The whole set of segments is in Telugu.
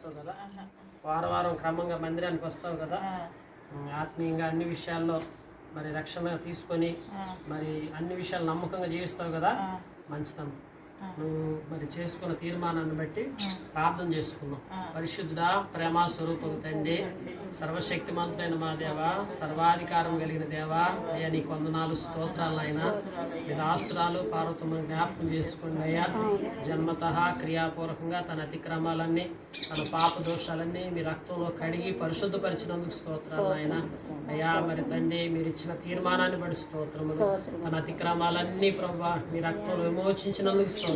కదా? వారం వారం క్రమంగా మందిరానికి వస్తావు కదా? ఆత్మీయంగా అన్ని విషయాల్లో మరి రక్షణ తీసుకొని మరి అన్ని విషయాలు నమ్మకంగా జీవిస్తావు కదా? మంచిదమ్మ. మరి చేసుకున్న తీర్మానాన్ని బట్టి ప్రార్థన చేసుకున్నావు పరిశుద్ధుడా ప్రేమ స్వరూపం తండ్రి సర్వశక్తిమంతుడైన మా దేవ సర్వాధికారం కలిగిన దేవ అయ్యా నీ కొందనాలు స్తోత్రాలు అయినా మీ దాసురాలు పార్వతమ్మ జ్ఞాపకం చేసుకోండి అయ్యా. జన్మత క్రియాపూర్వకంగా తన అతిక్రమాలన్నీ తన పాప దోషాలన్నీ మీ రక్తంలో కడిగి పరిశుద్ధపరిచినందుకు స్తోత్రాలు ఆయన అయ్యా మరి తండ్రి మీరు ఇచ్చిన తీర్మానాన్ని బట్టి స్తోత్రములు. తన అతిక్రమాలన్నీ ప్రభా మీ రక్తంలో విమోచించినందుకు స్తోత్రం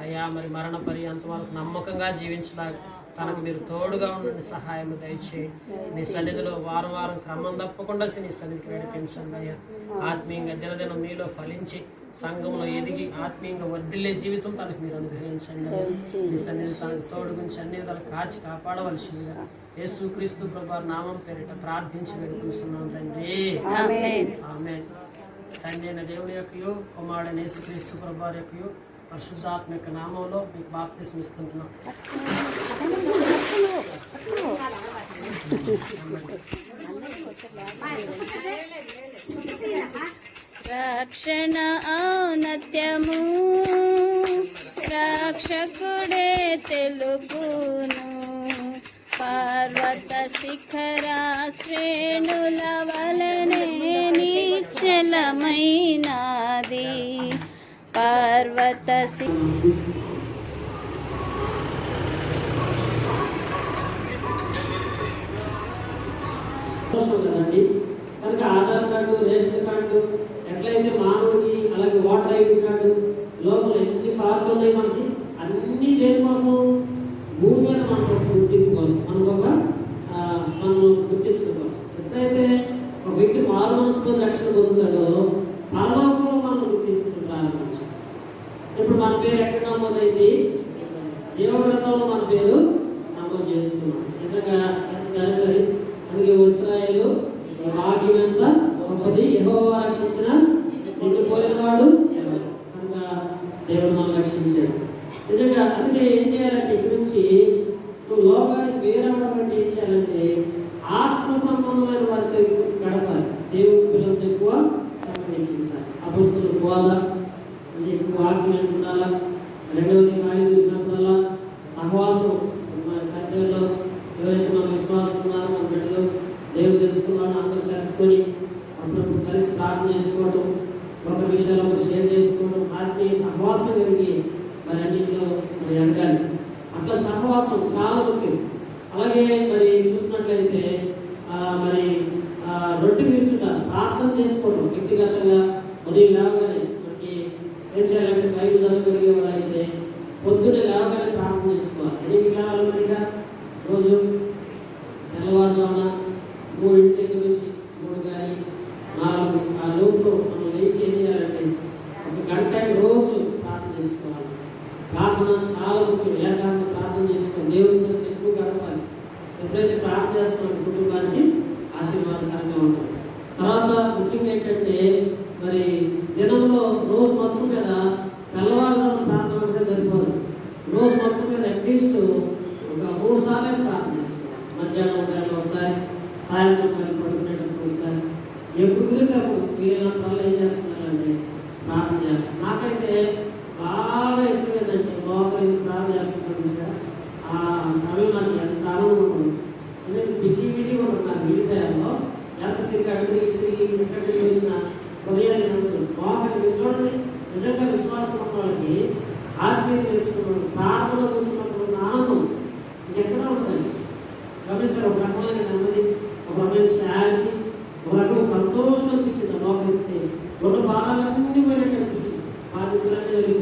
అయ్యా మరి మరణ పర్యంతం వరకు నమ్మకంగా జీవించలాగా తనకు మీరు తోడుగా ఉండండి సహాయం దయచేయి. నీ సన్నిధిలో వారం వారం క్రమం తప్పకుండా నీ సన్నిధికి నడిపించండి అయ్యా. ఆత్మీయంగా దినదినం మీలో ఫలించి సంఘంలో ఎదిగి ఆత్మీయంగా వర్ధిల్లే జీవితం తనకు మీరు అనుగ్రహించండి. నీ సన్నిధి తనకు తోడు గురించి అన్ని విధాలు కాచి కాపాడవలసిందిగా యేసు క్రీస్తు ప్రభా నామం పేరిట ప్రార్థించి వేడుకుంటున్నాం తండ్రి. ఆమె తండ్రి అయిన దేవుని యొక్కయు కుమారుడైన యేసు క్రీస్తు ప్రభా యొక్కయు పరిశుద్ధాత్మ యొక్క నామంలో మీకు బాప్తిస్మ ఇస్తుంటున్నాం రక్షణ ఔన్నత్యము రక్షకుడే తెలుపును పర్వత శిఖరా శ్రేణుల వలనే నిశ్చలమైనది పర్వత శి సంతోషం కదండి కనుక ఆధార్ కార్డు రేషన్ కార్డు ఎట్లయితే మానవుడికి అలాగే ఓటర్ ఐడి కార్డు లోపల ఎన్ని కార్డులు ఉన్నాయి మనకి అన్ని దేనికోసం? భూమి మీద మనకు గుర్తింపు కోసం మనకు ఒక మనం గుర్తించడం కోసం ఎప్పుడైతే ఒక వ్యక్తి మారు మనసుతో రక్షణ పొందుతాడో పరలోకంలో మనం గుర్తించడం ప్రారంభించాం ఇప్పుడు మన పేరు ఎక్కడ నమోదైంది? జీవగ్రంథంలో మన పేరు నమోదు చేసుకున్నాం నిజంగా ఎంత ఘనతది అందుకే ఇస్రాయేలు భాగ్యం ఎంత గొప్పది యెహోవా రక్షించిన నిన్ను పోలినవాడు ఎవరు? కనుక దేవుడు మనం రక్షించాడు నిజంగా అందుకే ఏం చేయాలంటే ఇక్కడి నుంచి నువ్వు లోకానికి వేరవడం అంటే ఏం చేయాలంటే ఆత్మ సంబంధమైన వారితో ఎక్కువ గడపాలి దేవుడి పిల్లలతో ఎక్కువ సంబంధించాలి అపుస్తులు బోధ అంటే ఎక్కువ వాక్యం ఉండాలా రెండవది ఐదు విన్నప్పుడల్లా సహవాసం మన కర్తవ్యంలో ఎవరైతే మన విశ్వాసం ఉన్నారో మన బిడ్డలు దేవుడు తెలుసుకున్నారో అందరూ కలుసుకొని అప్పుడప్పుడు కలిసి ప్రార్థన చేసుకోవటం ఒక విషయాలు ఒకరు షేర్ చేసుకోవడం ఆత్మీయ సహవాసం కలిగి మరి అన్నింటిలో మరి ఎదగాలి అట్లా సహవాసం చాలా ముఖ్యం. అలాగే మరి చూసినట్లయితే ఆ, మరి ఆ, రొట్టె పీల్చుట ప్రార్థన చేసుకోవడం వ్యక్తిగతంగా ఉదయం లేవగానే మనకి ఏం చేయాలంటే బయలు చదవగలిగే వాళ్ళైతే పొద్దున్న లేవగానే ప్రార్థన చేసుకోవాలి. pidieron las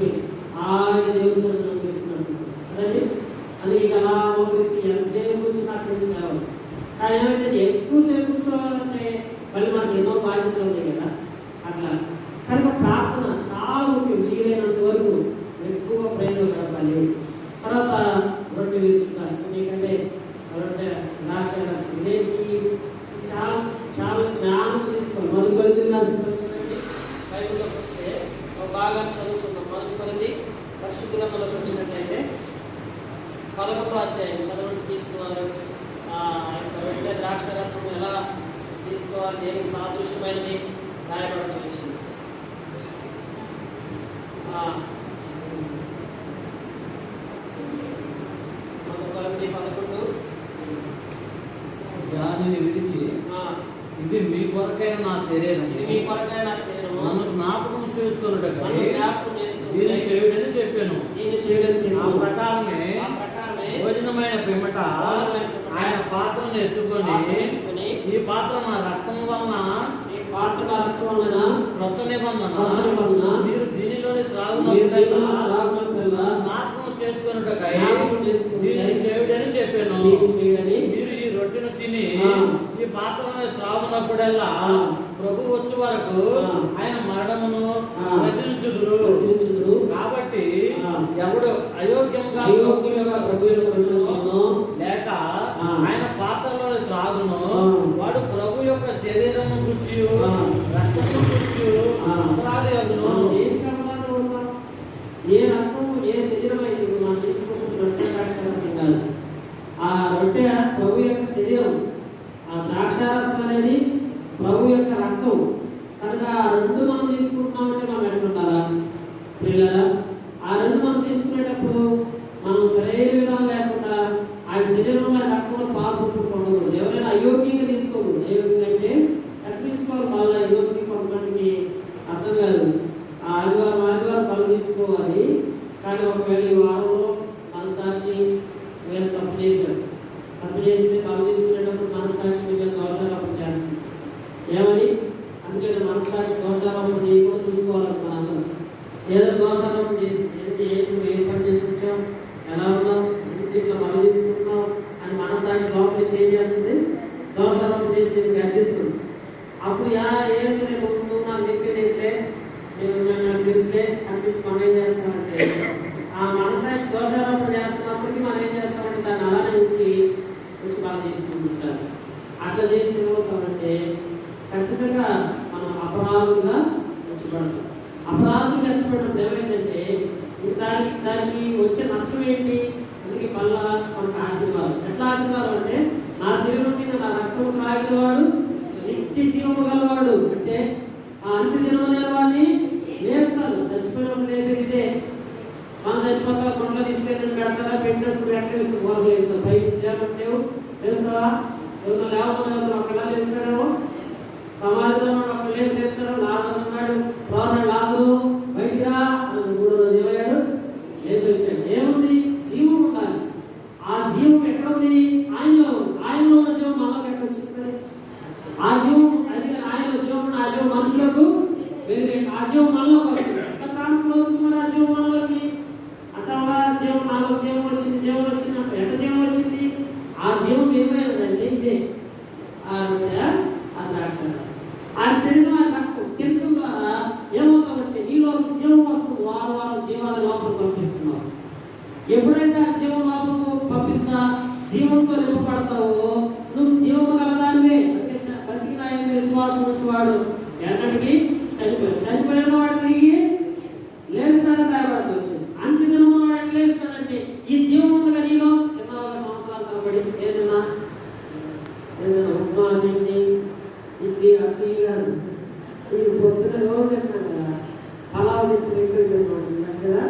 బాధ్యతలన్నీ ఆయన దేవుడు సన్నిధిలో అదండి? అందుకే ఇక అలా మోకరిస్తే ఎంతసేపు కూర్చుని అక్కడి నుంచి లేవాలి కానీ ఏమైతే ఎక్కువసేపు కూర్చోవాలంటే మళ్ళీ మనకి ఎన్నో బాధ్యతలు ఉన్నాయి కదా. అట్లా పదకొండు దానిని విడిచి ఇది మీ కొరకైన నా శరీరం. మీ కొరకైన నా శరీరం. నన్ను జ్ఞాపకం చేసుకున్నట్టు చేయడని చెప్పాను. ఆ ప్రకారమే భోజనమైన పిమ్మట ఆయన పాత్రను ఎత్తుకొని ఈ పాత్ర నా రక్తం వలన ఈ పాత్ర రక్తం వలన క్రొత్త నిబంధన నిబంధన మీరు జ్ఞాపకం చేసుకున్నట్టుగా చేయడని చెప్పాను. మీరు ఈ రొట్టెను తిని ఈ పాత్రను త్రాగునప్పుడల్లా ప్రభు వచ్చే వరకు ఆయన మరణమును ఆదివారం ఆదివారం పని తీసుకోవాలి. కానీ ఒకవేళ ఈ వారంలో మనసాక్షి నేను తప్పు చేశాను తప్పు చేస్తే చూస్తున్నాడు అపరాధం చచ్చిపోయినప్పుడు ఏమైందంటే దానికి దానికి వచ్చే నష్టం ఏంటి? అందుకే మళ్ళా మనకు ఆశీర్వాదం. ఎట్లా ఆశీర్వాదం అంటే నా శరీరం మీద నా రక్తం కాగలవాడు నిత్య జీవము గలవాడు. అంటే ఆ అంత్య జన్మనే వాడిని లేపుతారు. చచ్చిపోయినప్పుడు లేదు ఇదే. మనం చనిపోతా గుండె తీసుకెళ్ళి పెడతారా? పెట్టినప్పుడు పెట్టలేదు కోరలేదు పై చేయాలంటే తెలుస్తావా ఎవరు అక్కడ లేపుతాడేమో సమాజంలో అక్కడ లేపు లేపుతాడు. లాజం లోపల లాజరు బయటికి రా అని మూడో రోజు ఏమయ్యాడు? యేసు వచ్చాడు. ఏముంది? జీవం ఉండాలి. ఆ జీవం ఎక్కడ ఆయనలో ఆయనలో ఉన్న జీవం మనలోకి ఎక్కడ ఆ జీవం అది ఆయన జీవం ఆ జీవం మనుషులకు ఆ జీవం మనలోకి రోజు తింటున్నాం కదా. పలావ్ తింటున్నాం ఇంట్లో తింటున్నాం కదా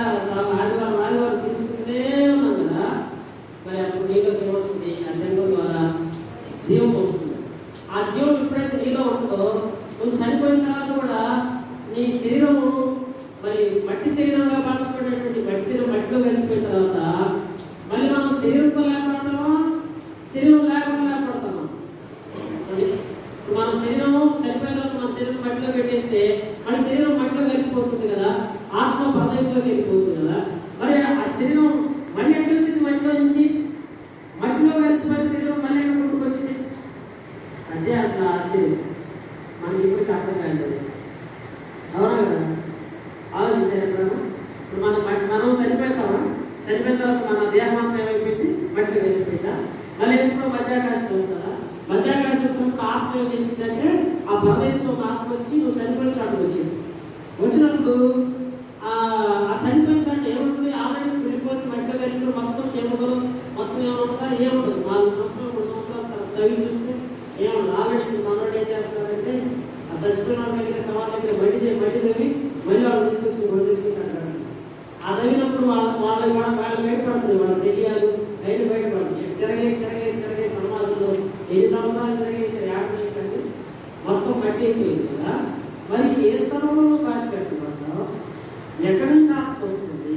நல்லா దేహం అంతా ఏమైపోయింది మట్టి లేచిపోయిందా మళ్ళీ వేసుకున్న మధ్యాకాశం వస్తారా మధ్యాకాశం వచ్చినప్పుడు ఆత్మ ఏం చేసిందంటే ఆ పరదేశంలో ఆత్మ వచ్చి నువ్వు చనిపోయిన చాటు వచ్చింది. వచ్చినప్పుడు కదా? మరి ఏ స్థలంలో కాలు పెట్టబడ్డావు ఎక్కడి నుంచి ఆత్మ వస్తుంది?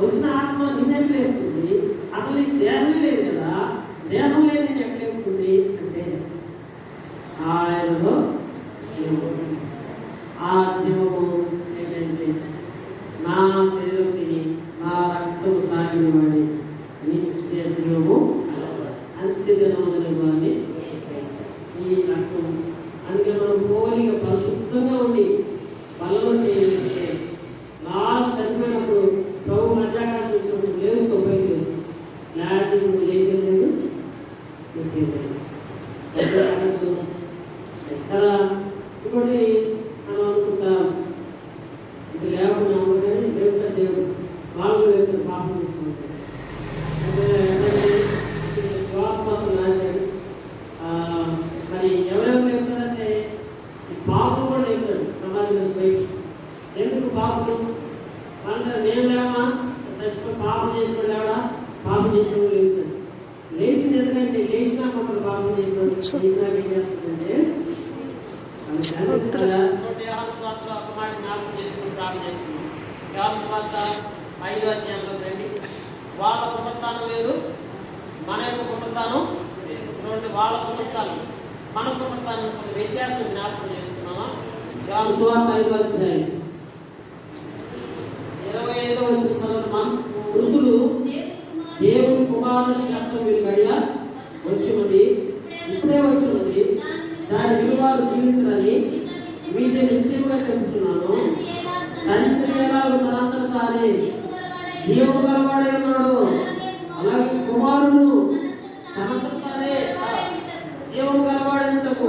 వచ్చిన ఆత్మ నిన్నటి లేకుంది. అసలు దేహమే లేదు కదా? దేహం లేని కొన్ని మనం అనుకుంటాం ఇది లేవని అవును కానీ దేవుడు. దేవుడు వాళ్ళు పాపం చేసుకుంటారు. వ్యత్యాసం జ్ఞాపకం చేసుకున్నామా దాని ఐదు వచ్చినాయి ఇరవై ఐదో వచ్చిన చదువు వృద్ధులు దేవుని కుమారుడు శబ్దం మీరు గడియ వచ్చి ఉంది ఇప్పుడే వచ్చి ఉంది దాని విలువారు జీవితులని మీతో నిశ్చయంగా చెబుతున్నాను. తండ్రి ఎలా తనంతర తానే. జీవము గలవాడే ఉన్నాడు. అలాగే కుమారుడు తనంతర జీవం జీవము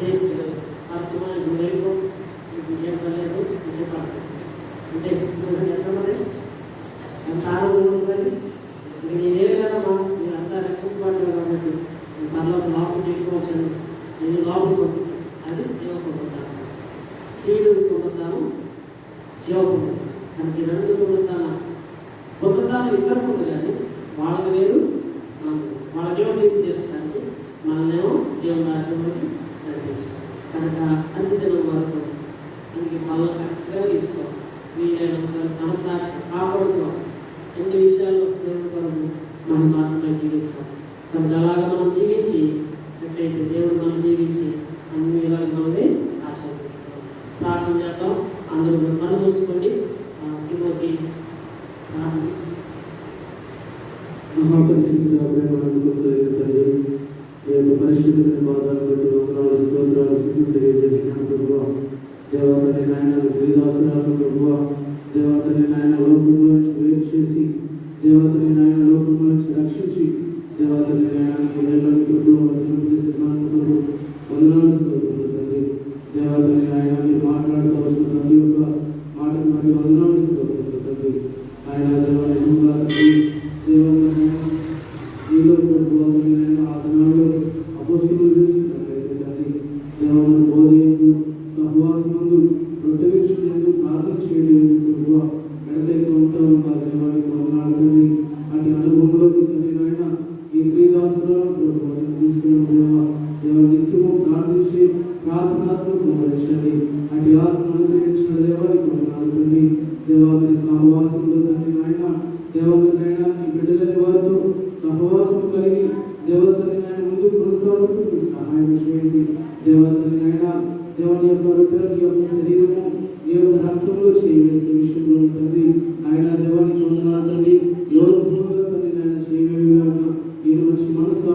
ఏం లేదు అర్థమైన నువ్వేమో పర్లేదు అని చెప్పాలి అంటే చూడండి ఎంత మరి ఎంత ఆరోగ్యం ఉందని నేను ఏం లేదమ్మా నేను అంతా రక్షించబడ్డాను కాబట్టి నేను మరలా లోపల ఎక్కువచ్చాను నేను లోపల పంపించాను అది జీవకుంటున్నాను కీడు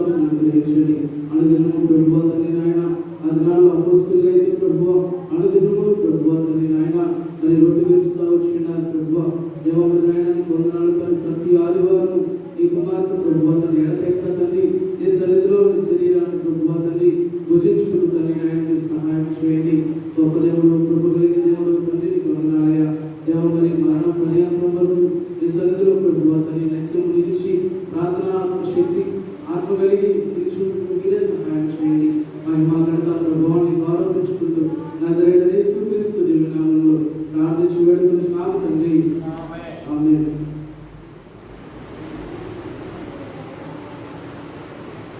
ಆಟೋಷಣೆ ಅಣುದಿನ ಪ್ರಭುವ ತಂದೆ ನಾಯಣ ಅದನಾಳು ಅಪೋಸ್ತಲೈತೆ ಪ್ರಭುವ ಅಣುದಿನ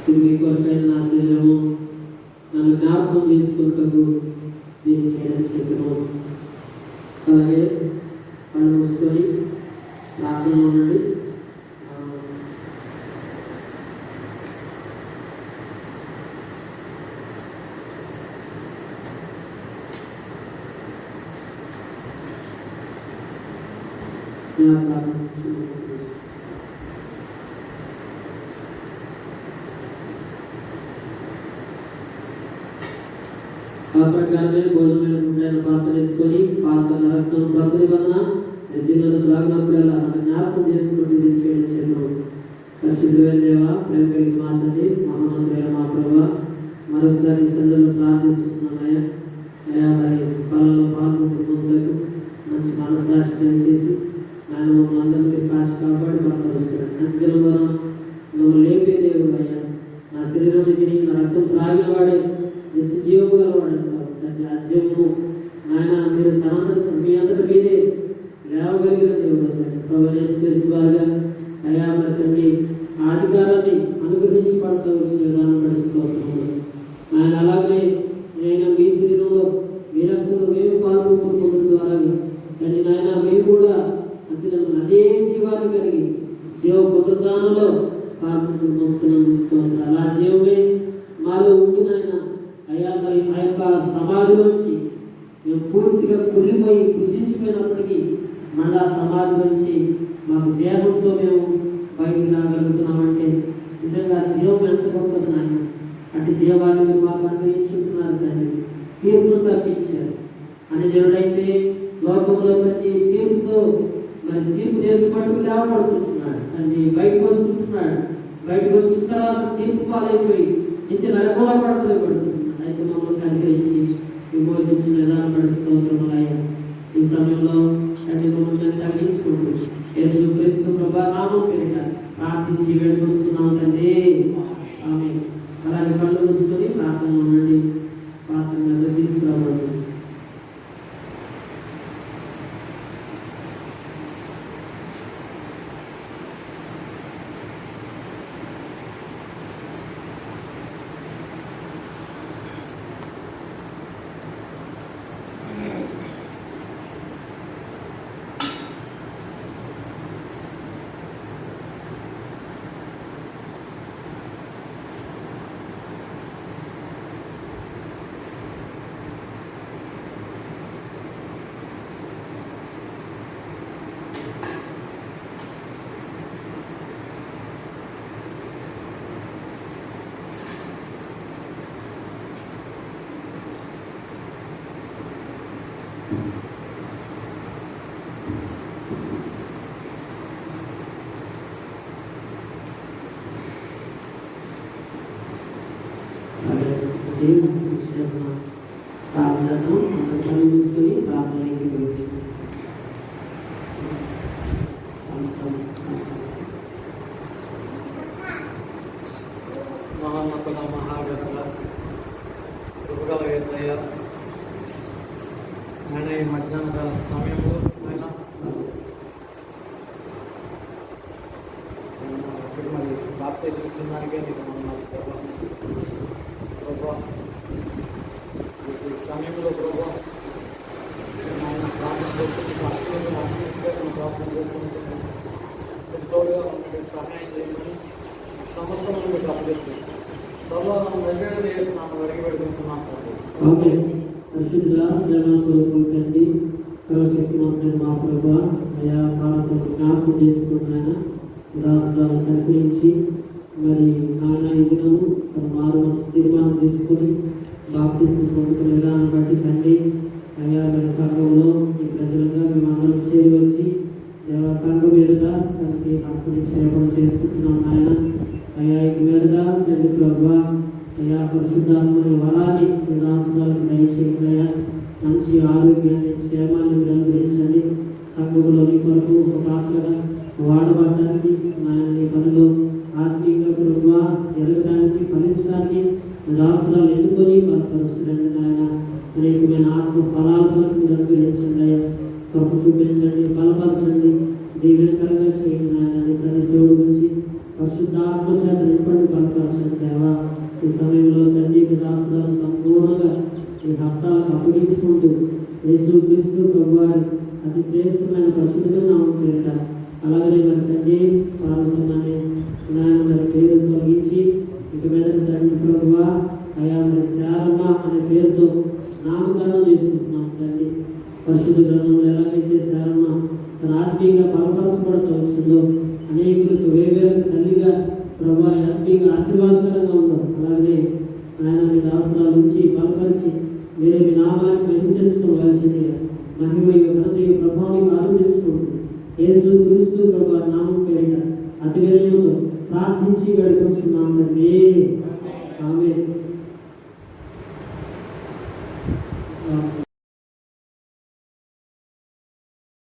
తిరిగి కొరకైన నా శరీరము నన్ను జ్ఞాపకం చేసుకుంటూ నేను చేయడం సిద్ధము అలాగే వాళ్ళు మూసుకొని ప్రార్థన ఉండండి. Yeah, కరమైన భోజనమైనటువంటి పాత్ర ఎత్తుకొని పాత్ర రక్తం ప్రతిబంధన దీనిలో త్రాగినప్పుడల్లా మన జ్ఞాపకం చేసుకుంటూ తీర్చేయడం చేద్దాం పరిశుద్ధమైన దేవ ప్రేమ కలిగి మాట్లాడి మహోన్నతులైన మా ప్రభు మరోసారి సందర్భం ప్రార్థిస్తున్నామయ్యా అయ్యా. మరి పనుల్లో పాల్గొంటున్నకు మంచి మనసాక్షి చేసి ఆయన మమ్మల్ని మనందరికీ కాచి కాపాడి మనం అందుకని మనం కార్మికుడు మొక్కుతున్నాం స్తోత్ర అలా జీవమే మాలో ఉండి నాయన అయ్యా మరి ఆ యొక్క సమాధిలోంచి మేము పూర్తిగా కుళ్ళిపోయి కృషించిపోయినప్పటికీ మళ్ళా సమాధి నుంచి మాకు దేహంతో మేము బయటికి రాగలుగుతున్నామంటే నిజంగా జీవం ఎంత గొప్పది నాయన అంటే జీవాన్ని మీరు మాకు అనుగ్రహించుకుంటున్నారు తండ్రి తీర్పును తప్పించారు. అని జనుడైతే లోకంలో ప్రతి తీర్పుతో మరి తీర్పు తెలుసుకుంటూ లేవబడుతుంది. అండి బయటకు వచ్చి చూస్తున్నాడు బయటకు వచ్చిన తర్వాత తీర్పు పాలైపోయి ఇంత నరకంలో పడుతుంది అయితే మమ్మల్ని అనుగ్రహించి విమోచించిన విధానం నడుస్తూ అయ్యా ఈ సమయంలో అంటే మమ్మల్ని తగ్గించుకుంటూ యేసు క్రీస్తు ప్రభా నామం పేరిట ప్రార్థించి వేడుకుంటూ దేవుని విషయంలో ప్రార్థనను గురించి మహోన్నతుల మహాగతుల వేసయ్య ఆయన ఈ మధ్యాహ్న కాల సమయంలో ఆయన ఇప్పుడు మరి బాప్తీసం నీకు వందనాలు ప్రభా. మీకు ఈ సమయంలో ప్రభా ఆయన ప్రార్థన చేసుకుని ఆశీర్వాదం ఆశీర్వాదం ప్రార్థన చేసుకుంటున్నాను మీకు తోడుగా ఉండి సహాయం చేయమని సమస్తం మీకు అప్పగిస్తుంది త్వరలో వెంటనే చేస్తున్నాము అడిగి పెడుతున్నాం తండ్రి. ఓకే పరిశుద్ధ జనస్వరూపం తండ్రి సర్వశక్తిమంతుడైన మా ప్రభా అయా భారత జ్ఞాపకం చేసుకున్నాయన రాష్ట్రాలను కల్పించి మరి తీర్మానం చేసుకొని బాప్తిసం పొందుకునే విధానం బట్టి తండ్రి అయ్యా మన సంఘంలో ఈ ప్రజలుగా మేమందరం చేరి వచ్చి దేవ సంఘం మీదుగా తనకి హస్తనిక్షేపం చేసుకుంటున్నాం ఆయన అయ్యా ఇక మీదుగా తండ్రి ప్రభు అయ్యా పరిశుద్ధాత్మని వరాన్ని మీ దాసులకు దయచేయండి మంచి ఆరోగ్యాన్ని క్షేమాన్ని మీరు అనుగ్రహించండి. సంఘంలో మీ కొరకు ఒక పాత్రగా వాడబడడానికి నాయన ఫలించడానికి మీ ఎన్నుకొని బలపరుస్తుందండి నాయన. అనేకమైన ఆత్మ ఫలాలను మీరు అనుగ్రహించండి కప్పు చూపించండి